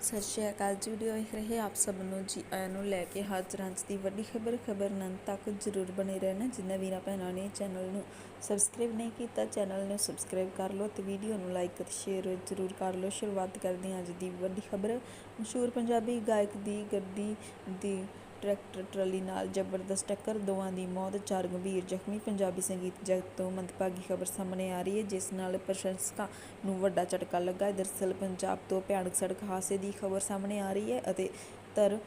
ਸਤਿ ਸ਼੍ਰੀ ਅਕਾਲ ਜੀ ਵੀਡੀਓ ਵੇਖ ਰਹੇ ਆਪ ਸਭ ਨੂੰ ਜੀ, ਆਇਆਂ ਨੂੰ ਲੈ ਕੇ ਹਾਜ਼ਰ ਹਾਂ ਦੀ ਵੱਡੀ ਖਬਰ ਖਬਰ ਨੰਨ ਤੱਕ ਜਰੂਰ ਬਣੇ ਰਹਿਣਾ। ਜਿੰਨਾ ਵੀਰਾਂ ਭੈਣਾਂ ਨੇ ਚੈਨਲ ਨੂੰ ਸਬਸਕ੍ਰਾਈਬ ਨਹੀਂ ਕੀਤਾ ਚੈਨਲ ਨੂੰ ਸਬਸਕ੍ਰਾਈਬ ਕਰ ਲਓ ਤੇ ਵੀਡੀਓ ਨੂੰ ਲਾਈਕ ਅਤੇ ਸ਼ੇਅਰ ਜਰੂਰ ਕਰ ਲਓ। ਸ਼ੁਰੂਆਤ ਕਰਦੇ ਹਾਂ ਅੱਜ ਦੀ ਵੱਡੀ ਖਬਰ। ਮਸ਼ਹੂਰ ਪੰਜਾਬੀ ਗਾਇਕ ਦੀ ਗੱਡੀ ਦੀ ਟਰੈਕਟਰ ਟਰਾਲੀ ਨਾਲ ਜ਼ਬਰਦਸਤ ਟੱਕਰ, ਦੋਵਾਂ ਦੀ ਮੌਤ, ਚਾਰ ਗੰਭੀਰ ਜ਼ਖਮੀ। ਪੰਜਾਬੀ ਸੰਗੀਤ ਜਗਤ ਤੋਂ ਮੰਦਭਾਗੀ ਖਬਰ ਸਾਹਮਣੇ ਆ ਰਹੀ ਹੈ, ਜਿਸ ਨਾਲ ਪ੍ਰਸ਼ੰਸਕਾਂ ਨੂੰ ਵੱਡਾ ਝਟਕਾ ਲੱਗਾ ਹੈ। ਦਰਅਸਲ ਪੰਜਾਬ ਤੋਂ ਭਿਆਨਕ ਸੜਕ ਹਾਦਸੇ ਦੀ ਖਬਰ ਸਾਹਮਣੇ ਆ ਰਹੀ ਹੈ ਅਤੇ ਤਰ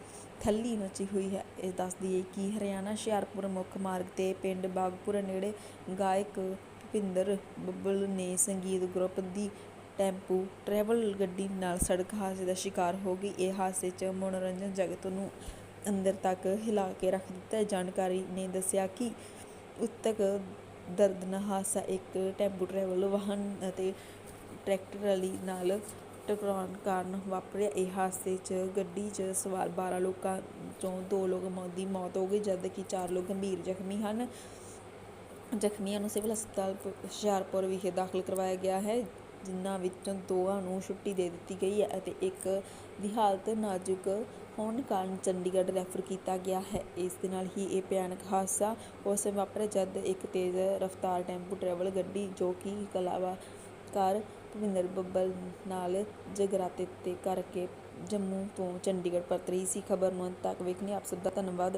ਥੱਲੀ ਮਚੀ ਹੋਈ ਹੈ। ਇਹ ਦੱਸਦੀ ਹੈ ਕਿ ਹਰਿਆਣਾ, ਹੁਸ਼ਿਆਰਪੁਰ ਮੁੱਖ ਮਾਰਗ ਤੇ ਪਿੰਡ ਬਾਗਪੁਰ ਨੇੜੇ ਗਾਇਕ ਭੁਪਿੰਦਰ ਬੱਬਲ ਨੇ ਸੰਗੀਤ ਗਰੁੱਪ ਦੀ ਟੈਂਪੂ ਟਰੈਵਲ ਗੱਡੀ ਨਾਲ ਸੜਕ ਹਾਦਸੇ ਦਾ ਸ਼ਿਕਾਰ ਹੋ ਗਈ। ਇਹ ਹਾਦਸੇ 'ਚ ਮਨੋਰੰਜਨ ਜਗਤ ਨੂੰ ਅੰਦਰ ਤੱਕ ਹਿਲਾ ਕੇ ਰੱਖ ਦਿੱਤਾ। ਜਾਣਕਾਰੀ ਨੇ ਦੱਸਿਆ ਕਿ ਉਤਕ ਦਰਦਨਾਕ ਹਾਦਸਾ ਇੱਕ ਟੈਂਪੂ ਟਰੈਵਲ ਵਾਹਨ ਅਤੇ ਟਰੈਕਟਰ ਟਰਾਲੀ ਨਾਲ ਟਕਰਾਉਣ ਕਾਰਨ ਵਾਪਰਿਆ। ਇਹ ਹਾਦਸੇ 'ਚ ਗੱਡੀ 'ਚ ਸਵਾਰ 12 ਲੋਕਾਂ ਚੋਂ ਦੋ ਲੋਕ ਮੌਤ ਦੀ ਮੌਤ ਹੋ ਗਈ ਜਦਕਿ ਚਾਰ ਲੋਕ ਗੰਭੀਰ ਜ਼ਖਮੀ ਹਨ। ਜ਼ਖਮੀਆਂ ਨੂੰ ਸਿਵਲ ਹਸਪਤਾਲ ਹੁਸ਼ਿਆਰਪੁਰ ਵਿਖੇ ਦਾਖਲ ਕਰਵਾਇਆ ਗਿਆ ਹੈ। ਜਿਨ੍ਹਾਂ ਵਿੱਚੋਂ ਦੋਆਂ ਨੂੰ ਛੁੱਟੀ ਦੇ ਦਿੱਤੀ ਗਈ ਹੈ ਅਤੇ ਇੱਕ ਦੀ ਹਾਲਤ ਨਾਜ਼ੁਕ ਹੋਣ ਕਾਰਨ ਚੰਡੀਗੜ੍ਹ ਰੈਫਰ ਕੀਤਾ ਗਿਆ ਹੈ। ਇਸ ਦੇ ਨਾਲ ਹੀ ਇਹ ਭਿਆਨਕ ਹਾਦਸਾ ਉਸ ਸਮੇਂ ਵਾਪਰਿਆ ਜਦ ਇੱਕ ਤੇਜ਼ ਰਫ਼ਤਾਰ ਟੈਂਪੂ ਟਰੈਵਲ ਗੱਡੀ ਜੋ ਕਿ ਕਲਾਕਾਰ ਭੁਪਿੰਦਰ ਬੱਬਲ ਨਾਲ ਜਗਰਾਤੇ ਤੇ ਕਰਕੇ ਜੰਮੂ ਤੋਂ ਚੰਡੀਗੜ੍ਹ ਪਰਤ ਰਹੀ ਸੀ। ਖਬਰ ਨੂੰ ਅੰਤ ਤੱਕ ਵੇਖਣੀ ਆਪ ਸਭ ਦਾ ਧੰਨਵਾਦ।